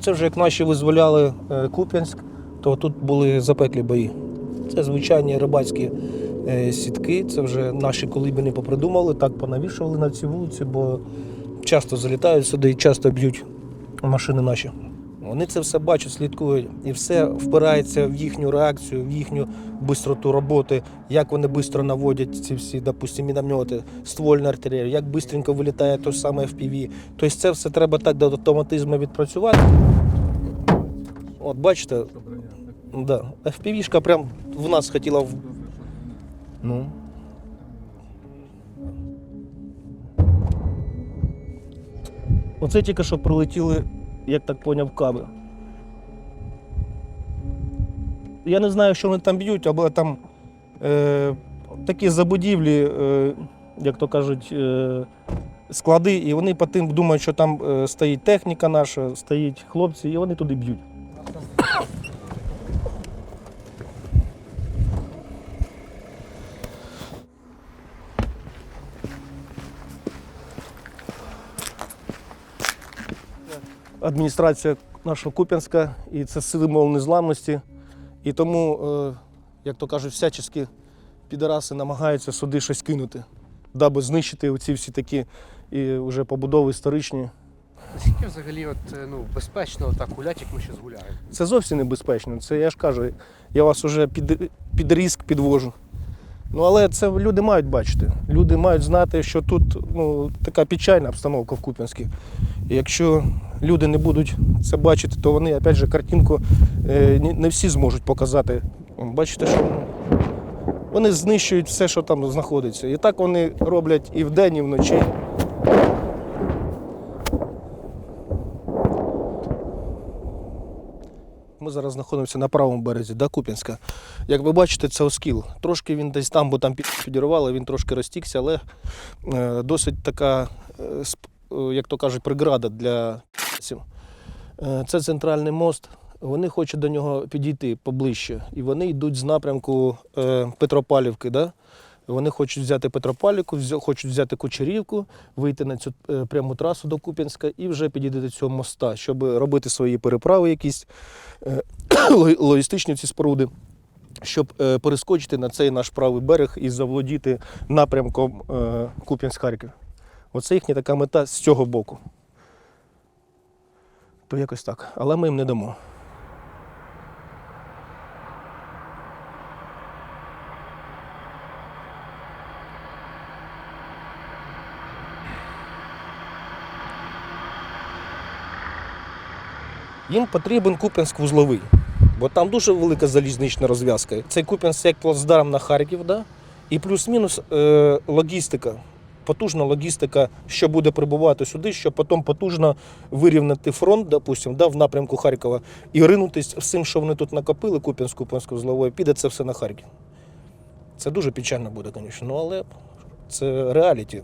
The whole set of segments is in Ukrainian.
Це вже як наші визволяли е, Куп'янськ, то тут були запеклі бої. Це звичайні рибацькі е, сітки. Це вже наші колибини попридумали, так понавішували на цю вулиці, бо часто залітають сюди і часто б'ють машини наші. Вони це все бачать, слідкують, і все впирається в їхню реакцію, в їхню бистроту роботи, як вони швидко наводять ці всі, допустимо, міномети, ствольну артилерію, як швидко вилітає той самий FPV. Тобто це все треба так до автоматизму відпрацювати. От бачите, да, FPV-шка прям в нас хотіла. В... Ну. Оце тільки що прилетіли, як так поняв, каби. Я не знаю, що вони там б'ють, або там е, такі забудівлі, е, як то кажуть, е, склади, і вони по тим думають, що там е, стоїть техніка наша, стоїть хлопці, і вони туди б'ють. Адміністрація нашого Куп'янська, і це символ незламності. І тому, е, як то кажуть, всячески підараси намагаються сюди щось кинути, даби знищити оці всі такі і вже побудови історичні. Наскільки взагалі от, е, ну, безпечно так гуляти, як ми зараз гуляємо? Це зовсім небезпечно. Це я ж кажу, я вас вже під, під риск підвожу. Ну, але це люди мають бачити. Люди мають знати, що тут ну, така печальна обстановка в Куп'янській. Якщо люди не будуть це бачити, то вони, опять же, картинку е, не- всі зможуть показати. Бачите, що вони знищують все, що там знаходиться. І так вони роблять і вдень, і вночі. Ми зараз знаходимося на правому березі, да, Куп'янська. Як ви бачите, це оскіл. Трошки він десь там, бо там підірвало, він трошки розтікся, але е, досить така, е, е, як то кажуть, преграда для п***ців. Е, Це центральний мост. Вони хочуть до нього підійти поближче. І вони йдуть з напрямку Петропавлівки. Да? Вони хочуть взяти Петропавлівку, хочуть взяти Кучерівку, вийти на цю е, пряму трасу до Куп'янська і вже підійти до цього моста, щоб робити свої переправи якісь е, логістичні ці споруди, щоб е, перескочити на цей наш правий берег і заволодіти напрямком Куп'янськ-Харків. Оце їхня така мета з цього боку. То якось так. Але ми їм не дамо. Їм потрібен Куп'янськ вузловий, бо там дуже велика залізнична розв'язка. Цей Куп'янськ як плацдарм на Харків, да? і плюс-мінус е, логістика. Потужна логістика, що буде прибувати сюди, щоб потім потужно вирівняти фронт, допустим, да, в напрямку Харкова, і ринутись всім, що вони тут накопили, Куп'янськ, Куп'янську вузловою, піде це все на Харків. Це дуже печально буде, звісно, ну, але це реаліті.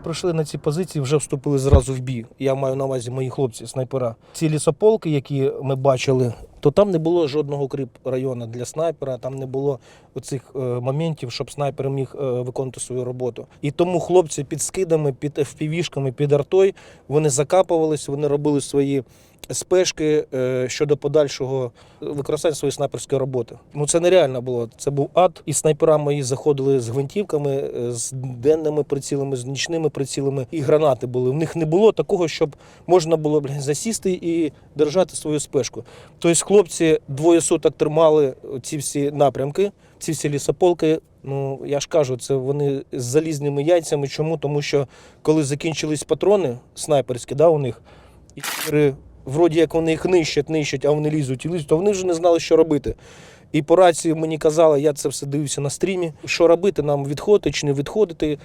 Прийшли на ці позиції, вже вступили зразу в бій. Я маю на увазі мої хлопці, снайпера. Ці лісополки, які ми бачили, то там не було жодного кріп району для снайпера, там не було оцих е, моментів, щоб снайпер міг е, виконувати свою роботу. І тому хлопці під скидами, під FPV-шками, під артой, вони закапувались, вони робили свої спешки е, щодо подальшого використання своєї снайперської роботи. Ну це нереально було. Це був ад. І снайпера мої заходили з гвинтівками, е, з денними прицілами, з нічними прицілами, і гранати були. В них не було такого, щоб можна було блін, засісти і держати свою спешку. Тобто хлопці двоє суток тримали ці всі напрямки, ці всі лісополки. Ну я ж кажу, це вони з залізними яйцями. Чому? Тому що коли закінчились патрони снайперські, да, у них і вроді як вони їх нищать, нищать, а вони лізуть і лізуть, то вони вже не знали, що робити. І по рації мені казали, я це все дивився на стрімі. Що робити, нам відходити чи не відходити.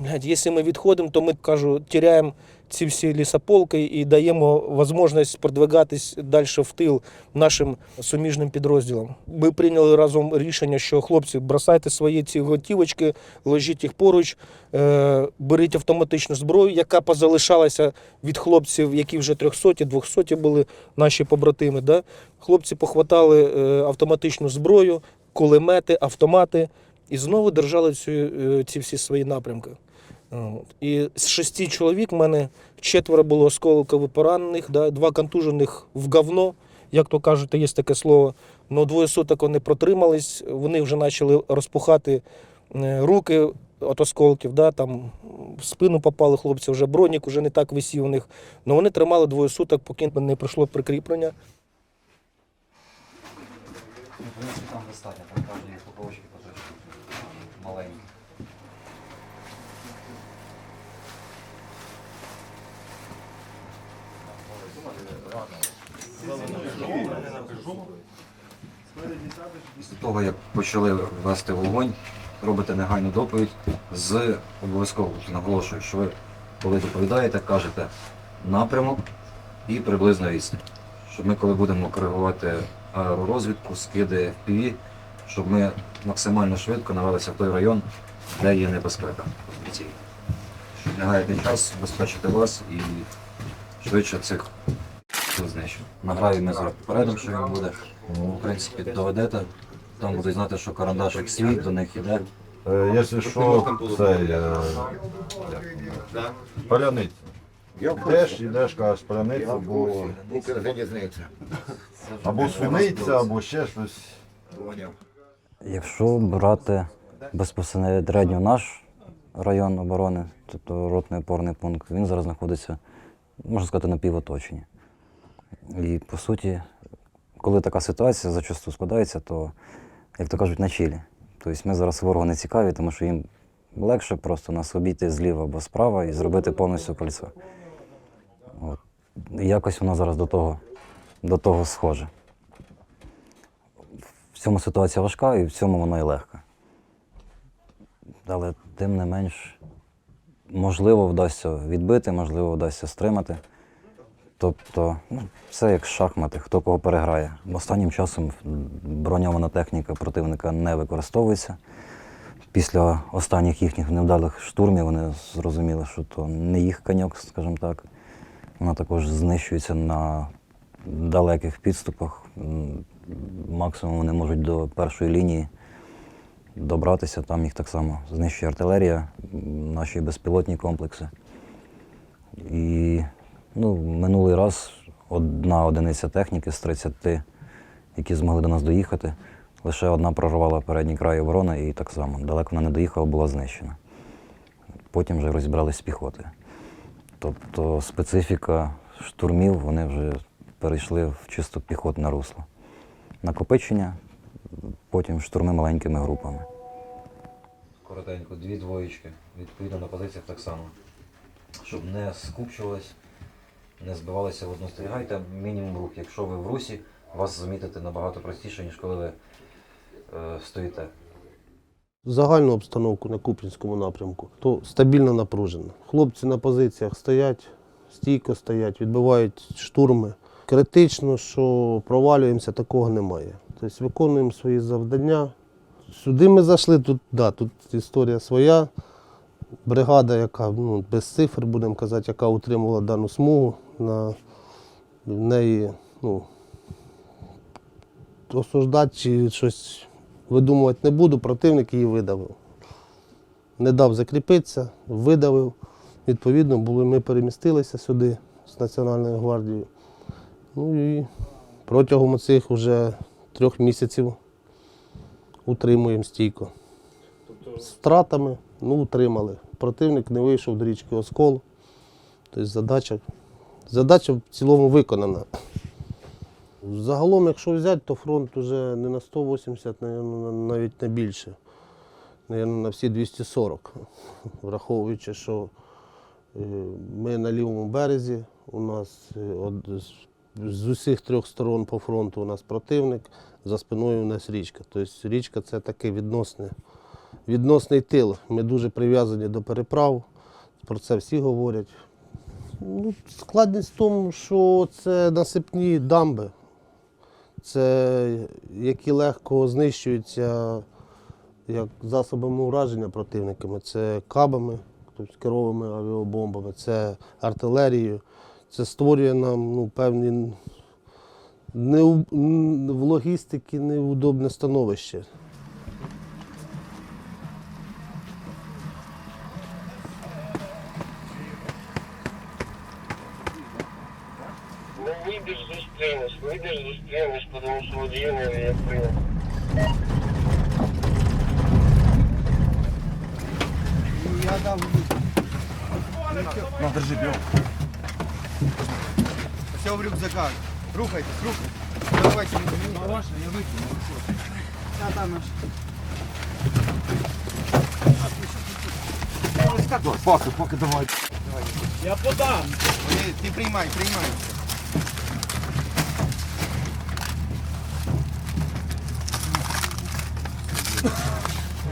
Блядь, якщо ми відходимо, то ми кажу, тіряємо ці всі лісополки і даємо можливість продвигатись далі в тил нашим суміжним підрозділам. Ми прийняли разом рішення, що хлопці, бросайте свої ці готівочки, ложіть їх поруч, е, беріть автоматичну зброю, яка позалишалася від хлопців, які вже 300 200 були наші побратими. Да? Хлопці похватали е, автоматичну зброю, кулемети, автомати і знову держали е, ці всі свої напрямки. І з шести чоловік в мене четверо було осколково поранених, да, два контужених в говно, як то кажуть, є таке слово. Но двоє суток вони протримались, вони вже почали розпухати е, руки від осколків, да, там в спину попали хлопці, вже бронік вже не так висів у них. Но вони тримали двоє суток, поки не пройшло прикріплення. Там достатньо, там кожні упаковочки поточні. Маленькі. Після того, як почали вести вогонь, робите негайну доповідь з обов'язково наголошую, що ви коли доповідаєте, кажете напрямок і приблизно відстань. Щоб ми, коли будемо коригувати аеророзвідку, скиди FPV, щоб ми максимально швидко навелися в той район, де є небезпека. Щоб не час, безпечити вас і швидше цих знищити. На граві ми зараз попередимо, що він буде. В принципі, доведете. Там будуть знати, що карандашик свій, до них іде. Е, Якщо що, це е, паляниця. Йдеш, йдеш, кажеш паляниця, або, або свиниця, або ще щось. Якщо брати безпосередньо наш район оборони, тобто ротний опорний пункт, він зараз знаходиться, можна сказати, на півоточенні. І по суті, коли така ситуація зачасту складається, то, як то кажуть, на чилі. Тобто ми зараз ворогу не цікаві, тому що їм легше просто нас обійти зліва або справа і зробити повністю кольцо. От. Якось воно зараз до того, до того схоже. В цьому ситуація важка і в цьому вона і легка. Але тим не менш, можливо, вдасться відбити, можливо, вдасться стримати. Тобто, ну, все як шахмати, хто кого переграє. Останнім часом броньована техніка противника не використовується. Після останніх їхніх невдалих штурмів вони зрозуміли, що то не їх коньок, скажімо так. Вона також знищується на далеких підступах. Максимум вони можуть до першої лінії добратися, там їх так само знищує артилерія, наші безпілотні комплекси. І ну, минулий раз одна одиниця техніки з 30, які змогли до нас доїхати, лише одна прорвала передній край оборони і так само. Далеко вона не доїхала, була знищена. Потім вже розібрались з піхотою. Тобто специфіка штурмів вони вже перейшли в чисто піхотне русло. Накопичення, потім штурми маленькими групами. Коротенько, дві двоєчки, відповідно на позиціях так само. Щоб не скупчувались, не збивалися в одну стрігайте мінімум рух. Якщо ви в русі, вас замітити набагато простіше, ніж коли ви е, стоїте. загальну обстановку на Куп'янському напрямку, то стабільно напружено. Хлопці на позиціях стоять, стійко стоять, відбивають штурми. Критично, що провалюємося, такого немає. Тобто виконуємо свої завдання. Сюди ми зайшли, тут, да, тут історія своя. Бригада, яка ну, без цифр, будемо казати, яка утримувала дану смугу, на, в неї ну, осуждати чи щось видумувати не буду, противник її видавив. Не дав закріпитися, видавив. Відповідно, були, ми перемістилися сюди з Національною гвардією. Ну і протягом цих вже трьох місяців утримуємо стійко. З втратами ну, утримали. Противник не вийшов до річки Оскол. Тобто задача, задача в цілому виконана. Загалом, якщо взяти, то фронт вже не на 180, навіть, не більше. Навіть на всі 240. Враховуючи, що е, ми на лівому березі, у нас е, з- усіх трьох сторон по фронту у нас противник, за спиною у нас річка. Тобто річка це такий відносний, відносний тил. Ми дуже прив'язані до переправ, про це всі говорять. Ну, складність в тому, що це насипні дамби, це, які легко знищуються як засобами ураження противниками. Це кабами, тобто керовими авіабомбами, це артилерією. Це створює нам ну, певні неу- н- в логістиці неудобне становище. Ну, вийдеш зустрінеш, вийдеш зустрінеш, тому що водіями я прийняв. Все в рюкзаках. Рухайтесь, рухайтесь. Давайте, Давайте, я выкину. Да, там наш. Поки, поки давай. Ты, ты принимай, принимай.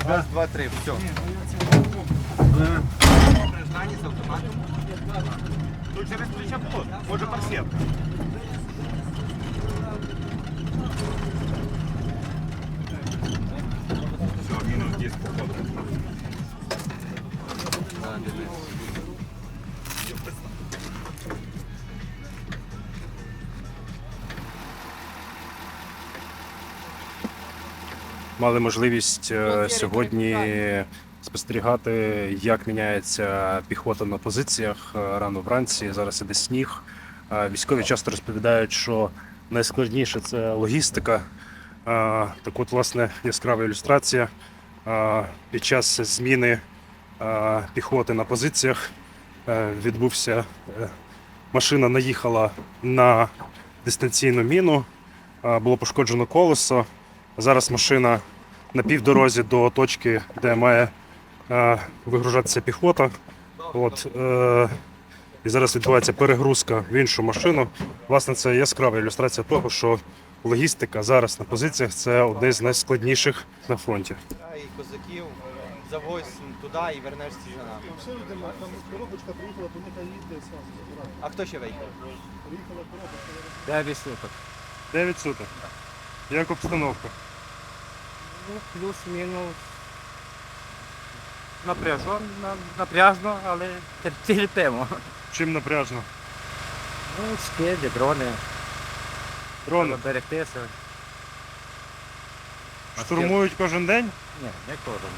Раз, два, три, все. Граждане с автоматом. Тут через плечо плод, може парсет. Все, минус 10 походу. Да, Мали можливість е, сьогодні спостерігати, як міняється піхота на позиціях е, рано вранці. Зараз іде сніг. Е, Військові часто розповідають, що найскладніше це логістика. Так от, власне, яскрава ілюстрація. Під час зміни піхоти на позиціях відбувся. Машина наїхала на дистанційну міну, було пошкоджено колесо. Зараз машина на півдорозі до точки, де має е, вигружатися піхота. От, е, і зараз відбувається перегрузка в іншу машину. Власне, це яскрава ілюстрація того, що логістика зараз на позиціях це одне з найскладніших на фронті. І козаків завозь туди і вернешся за нами. Там коробочка приїхала, то нехай їде А хто ще виїхав? Дев'ять суток. 9 суток. Як обстановка? Ну, плюс-мінус. Напряжно, напряжно, але терпимо. Чим напряжно? Ну, скиди, дрони, Дрони треба берегтися. штурмують кожен день? Ні, не кожен. день.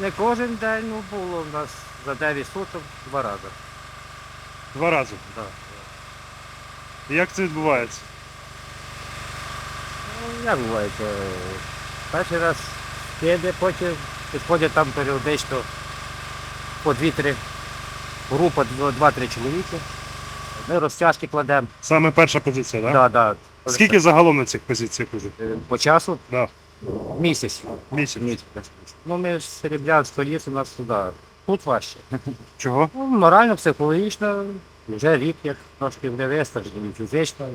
Не кожен день, ну було у нас за 9 суток два рази. Два рази. Да. Як це відбувається? Як буває, це перший раз скиди, потім підходять там періодично по 2-3 група, 2-3 чоловіки. Ми розтяжки кладемо. Саме перша позиція, так? Да, да. Скільки загалом на цих позиціях уже? Е, По часу? Да. Місяць. Місяць. Місяць. Ну, ми ж серебрянського лісу, у нас туди. Тут важче. Чого? Ну, морально, психологічно, вже рік, як трошки вже вистачить, фізично.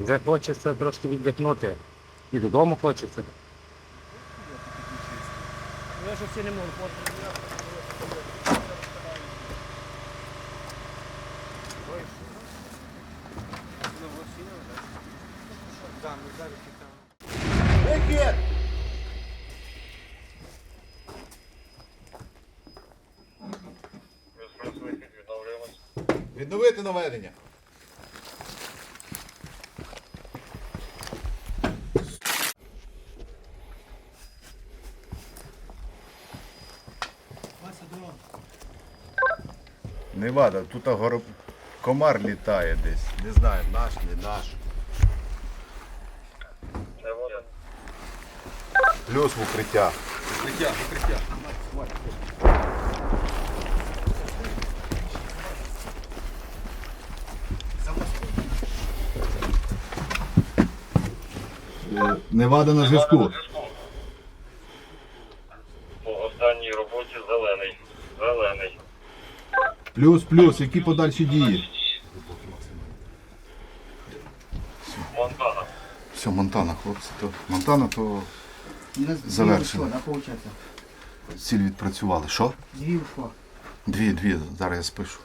І Вже хочеться трошки віддихнути. І додому хочеться. Відновити наведення. Невада, тут горо... комар літає десь. Не знаю, наш, не наш. Плюс в укриття. Укриття, укриття. Невада на зв'язку. По останній роботі зелений. Зелений. Плюс, плюс, які подальші дії? Монтана. Все, Монтана, хлопці, то Монтана, то завершено. Ціль відпрацювали. Що? Дві, дві, зараз я спишу.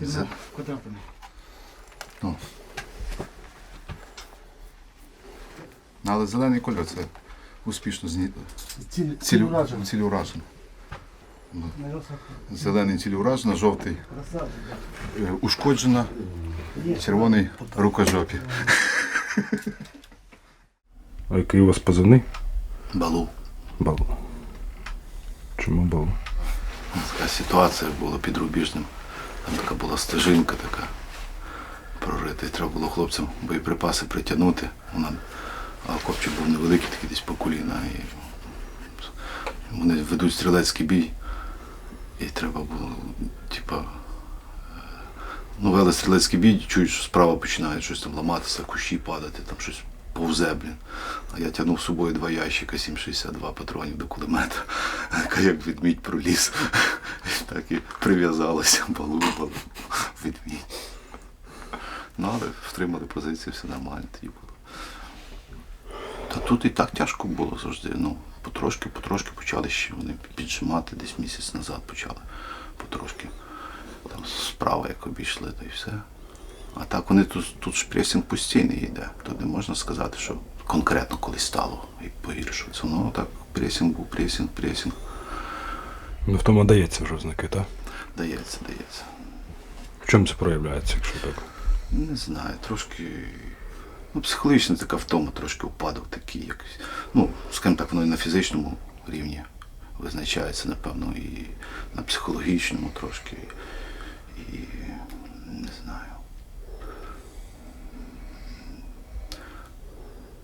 За- Квадратами. Ну. Але зелений кольор це успішно зні... Ціль, цілю... цілеуражено. Ну. Зелений цілеуражено, жовтий е, ушкоджено, червоний рукожопі. А який у вас позивний? Балу. Балу. Чому балу? Така ситуація була під рубіжним. Там така була стежинка така прорита. І треба було хлопцям боєприпаси притягнути. Вона, а копчик був невеликий, такий десь по коліна. І вони ведуть стрілецький бій. І треба було, типа, е, ну, вели стрілецький бій, чують, що справа починає щось там ламатися, кущі падати, там щось повзе, блін. А я тягнув з собою два ящика 7,62 патронів до кулемета. Як ведмідь проліз. Так і прив'язалося, балу, балу, ведмідь. Ну, але втримали позиції, все нормально тоді було. Та тут і так тяжко було завжди. Ну, потрошки, потрошки почали ще вони піджимати, десь місяць назад почали потрошки. Там справа як обійшли, та й все. А так вони тут, тут ж пресінг постійний йде. Тут не можна сказати, що конкретно колись стало і погіршується. Ну так, пресінг був, пресінг, пресінг. Ну в тому дається вже ознаки, так? Дається, дається. В чому це проявляється, якщо так? Не знаю, трошки. Ну, психологічна така втома, трошки упадок такий якийсь. Ну, скажімо так, воно і на фізичному рівні визначається, напевно, і на психологічному трошки. І не знаю.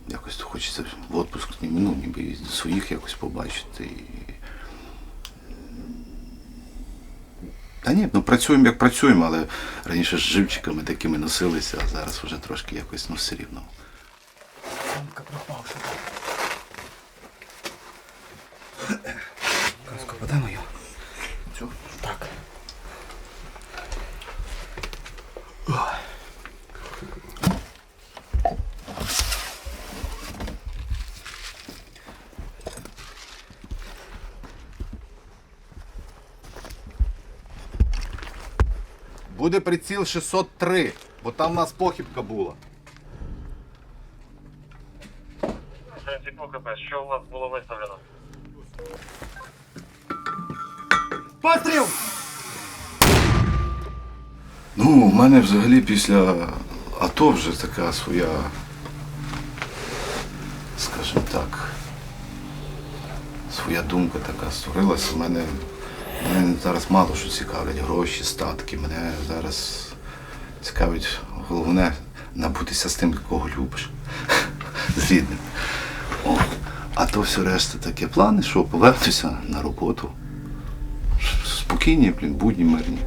Якось хочеться в ніби, ну, ніби і своїх якось побачити. І... Та ні, ну працюємо як працюємо, але раніше з живчиками такими носилися, а зараз вже трошки якось ну все рівно. Буде приціл 603, бо там у нас похибка була. Що у вас було виставлено? Постріл! Ну, у мене взагалі після АТО вже така своя, скажімо так, своя думка така створилася. У мене, мене зараз мало що цікавлять гроші, статки. Мене зараз цікавить головне набутися з тим, кого любиш, з рідним. А то все решта таке плани, що повернутися на роботу. Спокійні, блін, будні мирні.